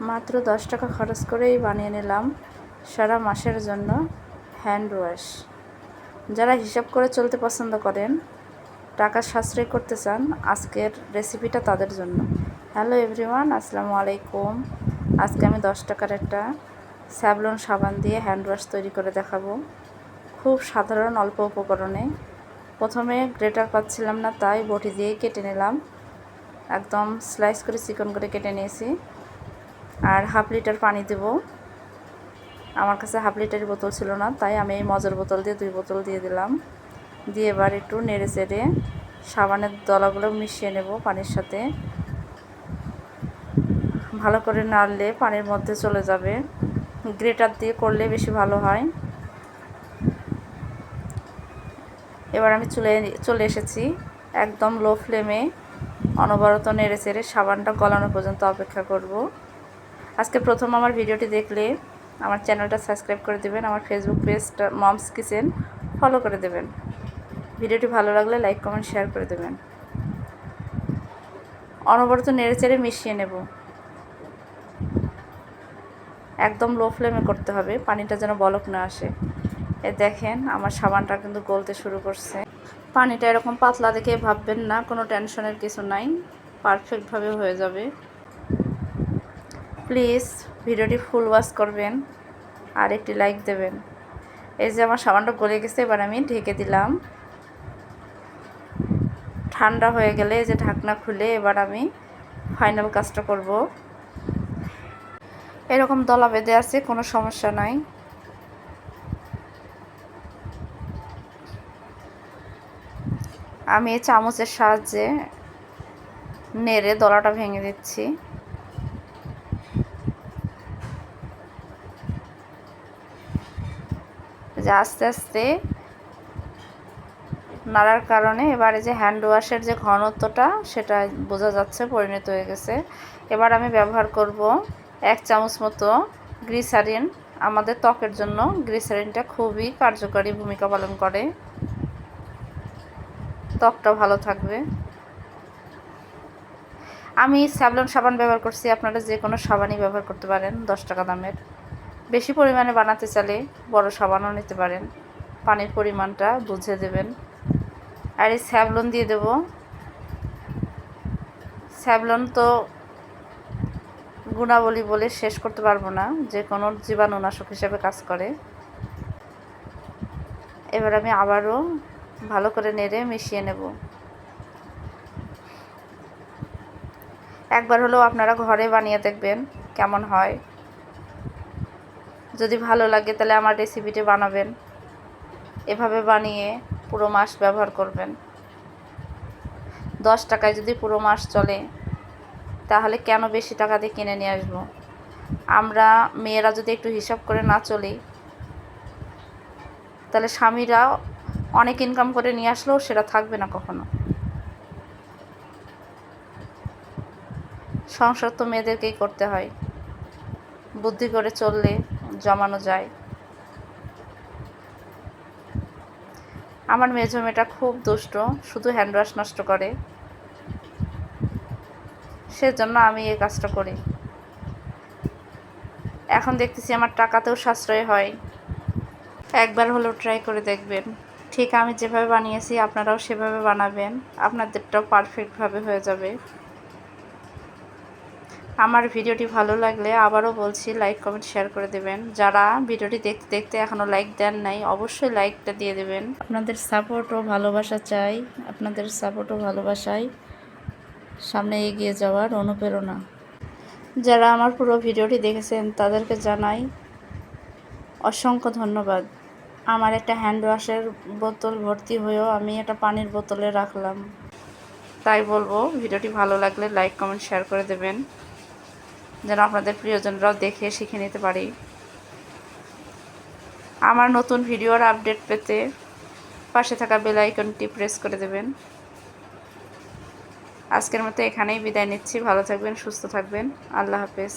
মাত্র দশ টাকা খরচ করেই বানিয়ে নিলাম সারা মাসের জন্য হ্যান্ড ওয়াশ। যারা হিসাব করে চলতে পছন্দ করেন, টাকা সাশ্রয় করতে চান, আজকের রেসিপিটা তাদের জন্য। হ্যালো এভরিওয়ান আসসালামু আলাইকুম। আজকে আমি দশ টাকার একটা স্যাভলন সাবান দিয়ে হ্যান্ড ওয়াশ তৈরি করে দেখাবো। খুব সাধারণ অল্প উপকরণে। প্রথমে গ্রেটার পাচ্ছিলাম না, তাই বটি দিয়েই কেটে নিলাম। একদম স্লাইস করে চিকন করে কেটে নিয়েছি। আর হাফ লিটার পানি দেব। আমার কাছে হাফ লিটারের বোতল ছিল না, তাই আমি এই মজার বোতল দিয়ে দুই বোতল দিয়ে দিলাম। দিয়ে এবার একটু নেড়ে চেড়ে সাবানের দলাগুলো মিশিয়ে নেব পানির সাথে। ভালো করে নাড়লে পানির মধ্যে চলে যাবে। গ্রেটার দিয়ে করলে বেশি ভালো হয়। এবার আমি চলে চলে এসেছি একদম লো ফ্লেমে। অনবরত নেড়ে চেড়ে সাবানটা গলানো পর্যন্ত অপেক্ষা করব। আজকে প্রথম আমার ভিডিওটি দেখলে আমার চ্যানেলটা সাবস্ক্রাইব করে দেবেন, আমার ফেসবুক পেজটা মমস কিচেন ফলো করে দেবেন। ভিডিওটি ভালো লাগলে লাইক কমেন্ট শেয়ার করে দেবেন। অনবরত নেড়ে চেড়ে মিশিয়ে নেব। একদম লো ফ্লেমে করতে হবে, পানিটা যেন বলক না আসে। এ দেখেন, আমার সাবানটা কিন্তু গলতে শুরু করছে। পানিটা এরকম পাতলা দেখে ভাববেন না, কোনো টেনশনের কিছু নাই পারফেক্টভাবে হয়ে যাবে। প্লিজ ভিডিওটি ফুল ওয়াশ করবেন আর একটি লাইক দেবেন। এই যে আমার সাবানটা গলে গেছে, এবার আমি ঢেকে দিলাম। ঠান্ডা হয়ে গেলে যে ঢাকনা খুলে এবার আমি ফাইনাল কাজটা করব। এরকম দলা বেঁধে আছে, কোনো সমস্যা নাই। আমি চামচের সাহায্যে নেড়ে দলাটা ভেঙে দিচ্ছি। যে আস্তে আস্তে নাড়ার কারণে এবারে যে হ্যান্ড ওয়াশের যে ঘনত্বটা, সেটা বোঝা যাচ্ছে, পরিণত হয়ে গেছে। এবার আমি ব্যবহার করব এক চামচ মতো গ্রিসারিন আমাদের ত্বকের জন্য গ্রিসারিনটা খুবই কার্যকারী ভূমিকা পালন করে। ত্বকটা ভালো থাকবে। আমি স্যাভলন সাবান ব্যবহার করছি, আপনারা যে কোনো সাবানই ব্যবহার করতে পারেন, দশ টাকা দামের। বেশি পরিমাণে বানাতে চাইলে বড় সাবানও নিতে পারেন। পানির পরিমাণটা বুঝে দেবেন। আর এই স্যাভলন দিয়ে দেব। স্যাভলন তো গুণাবলী বলে শেষ করতে পারব না, যে কোনো জীবাণুনাশক হিসেবে কাজ করে। এবার আমি আবারও ভালো করে নেড়ে মিশিয়ে নেব। একবার হলেও আপনারা ঘরে বানিয়ে দেখবেন কেমন হয়। যদি ভালো লাগে তাহলে আমার রেসিপিটি বানাবেন। এভাবে বানিয়ে পুরো মাস ব্যবহার করবেন। দশ টাকায় যদি পুরো মাস চলে, তাহলে কেন বেশি টাকা দিয়ে কিনে নিয়ে আসব? আমরা মেয়েরা যদি একটু হিসাব করে না চলি, তাহলে স্বামীরা অনেক ইনকাম করে নিয়ে আসলেও সেটা থাকবে না কখনো। সংসার তো মেয়েদেরকেই করতে হয়। বুদ্ধি করে চললে জমানো যায়। আমার মেজো মেয়েটা খুব দুষ্ট, শুধু হ্যান্ড ওয়াশ নষ্ট করে। সেজন্য আমি এই কাজটা করি। এখন দেখতেছি আমার টাকাতেও সাশ্রয় হয়। একবার হলেও ট্রাই করে দেখবেন। ঠিক আমি যেভাবে বানিয়েছি, আপনারাও সেভাবে বানাবেন। আপনাদেরটাও পারফেক্টভাবে হয়ে যাবে। আমার ভিডিওটি ভালো লাগলে আবারও বলছি লাইক কমেন্ট শেয়ার করে দেবেন। যারা ভিডিওটি দেখতে দেখতে এখনও লাইক দেন নাই, অবশ্যই লাইকটা দিয়ে দেবেন। আপনাদের সাপোর্ট ও ভালোবাসা চাই, আপনাদের সাপোর্ট ও ভালোবাসায় সামনে এগিয়ে যাওয়ার অনুপ্রেরণা। যারা আমার পুরো ভিডিওটি দেখেছেন, তাদেরকে জানাই অসংখ্য ধন্যবাদ। আমার একটা হ্যান্ড ওয়াশের বোতল ভর্তি হয়েও আমি একটা পানির বোতলে রাখলাম। তাই বলব, ভিডিওটি ভালো লাগলে লাইক কমেন্ট শেয়ার করে দেবেন। যেন আপনাদের প্রিয়জনরাও দেখে শিখে নিতে পারি। আমার নতুন ভিডিওর আপডেট পেতে পাশে থাকা বেল আইকনটি প্রেস করে দেবেন। আজকের মতো এখানেই বিদায় নিচ্ছি। ভালো থাকবেন, সুস্থ থাকবেন। আল্লাহ হাফেজ।